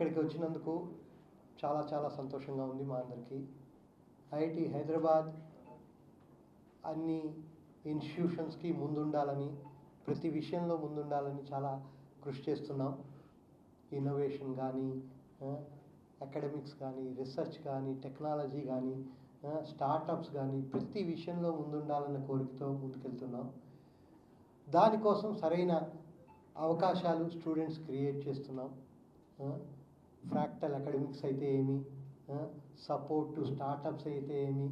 ఇక్కడికి వచ్చినందుకు చాలా చాలా సంతోషంగా ఉంది మా అందరికీ. ఐఐటి హైదరాబాద్ అన్ని ఇన్స్టిట్యూషన్స్కి ముందుండాలని ప్రతి విషయంలో ముందుండాలని చాలా కృషి చేస్తున్నాం. ఇన్నోవేషన్ కానీ అకాడమిక్స్ కానీ రీసెర్చ్ కానీ టెక్నాలజీ కానీ స్టార్టప్స్ కానీ ప్రతి విషయంలో ముందుండాలన్న కోరికతో ముందుకెళ్తున్నాం. దానికోసం సరైన అవకాశాలు స్టూడెంట్స్ క్రియేట్ చేస్తున్నాం. ఫ్రాక్టల్ అకాడమిక్స్ అయితే ఏమి? సపోర్ట్ టు స్టార్టప్స్ అయితే ఏమి?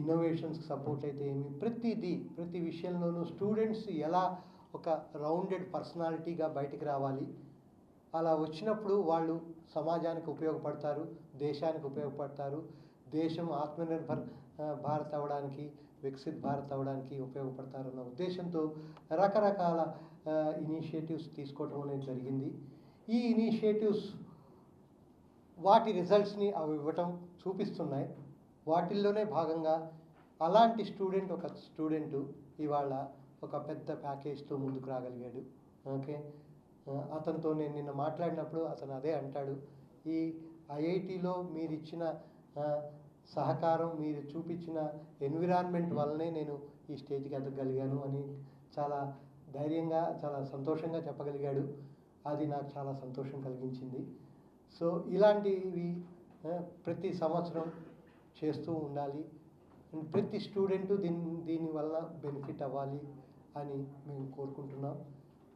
ఇన్నోవేషన్స్కి సపోర్ట్ అయితే ఏమి? ప్రతిదీ ప్రతి విషయంలోనూ స్టూడెంట్స్ ఎలా ఒక రౌండెడ్ పర్సనాలిటీగా బయటికి రావాలి? అలా వచ్చినప్పుడు వాళ్ళు సమాజానికి ఉపయోగపడతారు దేశానికి ఉపయోగపడతారు. దేశం ఆత్మనిర్భర్ భారత్ అవ్వడానికి వికసిత్ భారత్ అవ్వడానికి ఉపయోగపడతారన్న ఉద్దేశంతో రకరకాల ఇనిషియేటివ్స్ తీసుకోవడం అనేది జరిగింది. ఈ ఇనిషియేటివ్స్ వాటి రిజల్ట్స్ని అవి ఇవ్వటం చూపిస్తున్నాయి. వాటిల్లోనే భాగంగా అలాంటి స్టూడెంట్ ఒక స్టూడెంటు ఇవాళ ఒక పెద్ద ప్యాకేజ్తో ముందుకు రాగలిగాడు. ఓకే? అతనితో నేను నిన్న మాట్లాడినప్పుడు అతను అదే అంటాడు. ఈ ఐఐటిలో మీరు ఇచ్చిన సహకారం మీరు చూపించిన ఎన్విరాన్మెంట్ వల్లనే నేను ఈ స్టేజ్కి ఎదగలిగాను అని చాలా ధైర్యంగా చాలా సంతోషంగా చెప్పగలిగాడు. అది నాకు చాలా సంతోషం కలిగించింది. సో ఇలాంటివి ప్రతి సంవత్సరం చేస్తూ ఉండాలి. ప్రతి స్టూడెంట్ దీని దీనివల్ల బెనిఫిట్ అవ్వాలి అని మేము కోరుకుంటున్నాం.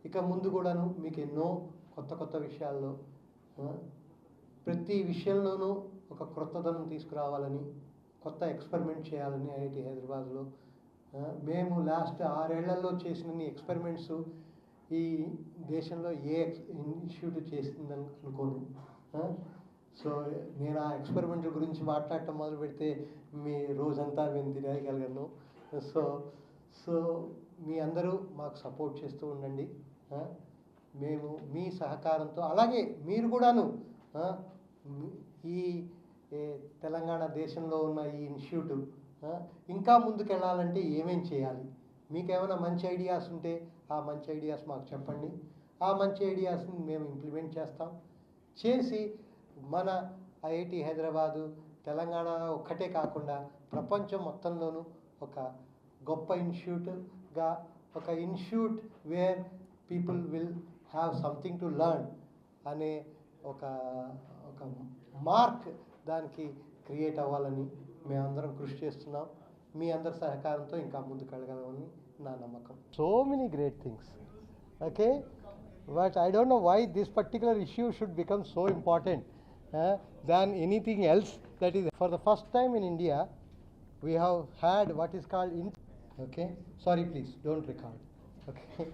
ఇక ముందు కూడాను మీకు ఎన్నో కొత్త కొత్త విషయాల్లో ప్రతి విషయంలోనూ ఒక క్రొత్తదనం తీసుకురావాలని కొత్త ఎక్స్పెరిమెంట్ చేయాలని ఐఐటి హైదరాబాద్లో మేము లాస్ట్ ఆరేళ్ళలో చేసిన ఎక్స్పెరిమెంట్స్ ఈ దేశంలో ఏ ఎక్స్ ఇన్స్టిట్యూట్ చేసిందని అనుకోను. సో నేను ఆ ఎక్స్పెరిమెంట్ గురించి మాట్లాడటం మొదలు పెడితే మీ రోజంతా మేము తిరగగలను సో సో మీ అందరూ మాకు సపోర్ట్ చేస్తూ ఉండండి. మేము మీ సహకారంతో అలాగే మీరు కూడాను ఈ తెలంగాణ దేశంలో ఉన్న ఈ ఇన్స్టిట్యూట్ ఇంకా ముందుకెళ్ళాలంటే ఏమేం చేయాలి? మీకేమైనా మంచి ఐడియాస్ ఉంటే ఆ మంచి ఐడియాస్ మాకు చెప్పండి. ఆ మంచి ఐడియాస్ని మేము ఇంప్లిమెంట్ చేస్తాం. చేసి మన ఐఐటి హైదరాబాదు తెలంగాణ ఒక్కటే కాకుండా ప్రపంచం మొత్తంలోనూ ఒక గొప్ప ఇన్స్టిట్యూట్గా ఒక institute where people will have something to learn అనే ఒక ఒక మార్క్ దానికి క్రియేట్ అవ్వాలని మేమందరం కృషి చేస్తున్నాం. మీ అందరి సహకారంతో ఇంకా ముందుకు వెళ్ళగలమని నా నమ్మకం so many great things okay but I don't know why this particular issue should become so important than anything else that is for the first time in India we have had what is called in okay sorry please don't record okay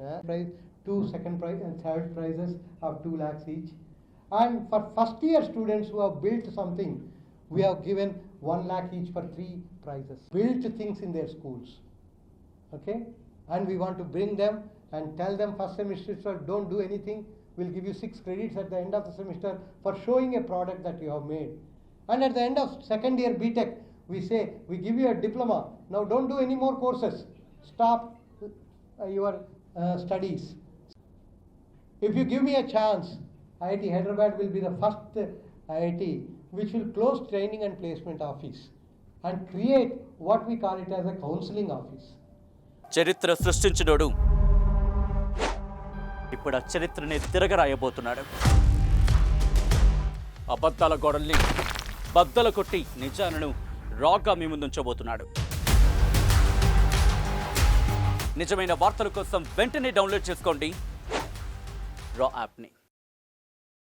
uh, prize two second prize and third prizes of 2 lakhs each and for first year students who have built something we have given 1 lakh each for three prizes. Built things in their schools. Okay? And we want to bring them and tell them first semester don't do anything. We'll give you six credits at the end of the semester for showing a product that you have made. And at the end of second year btech we say we give you a diploma. Now don't do any more courses. Stop uh, your uh, studies. If you give me a chance iit hyderabad will be the first uh, iit which will close training and placement office and create what we call it as a counseling office. చరిత్ర సృష్టించినోడు. ఇప్పుడు ఆ చరిత్రని తిరగరాయబోతున్నాడు. అబద్ధాల గోడల్ని బద్దల కొట్టి నిజాలను రాగా మీ ముందుంచబోతున్నాడు. నిజమైన వార్తల కోసం వెంటనే డౌన్లోడ్ చేసుకోండి. రా యాప్ని.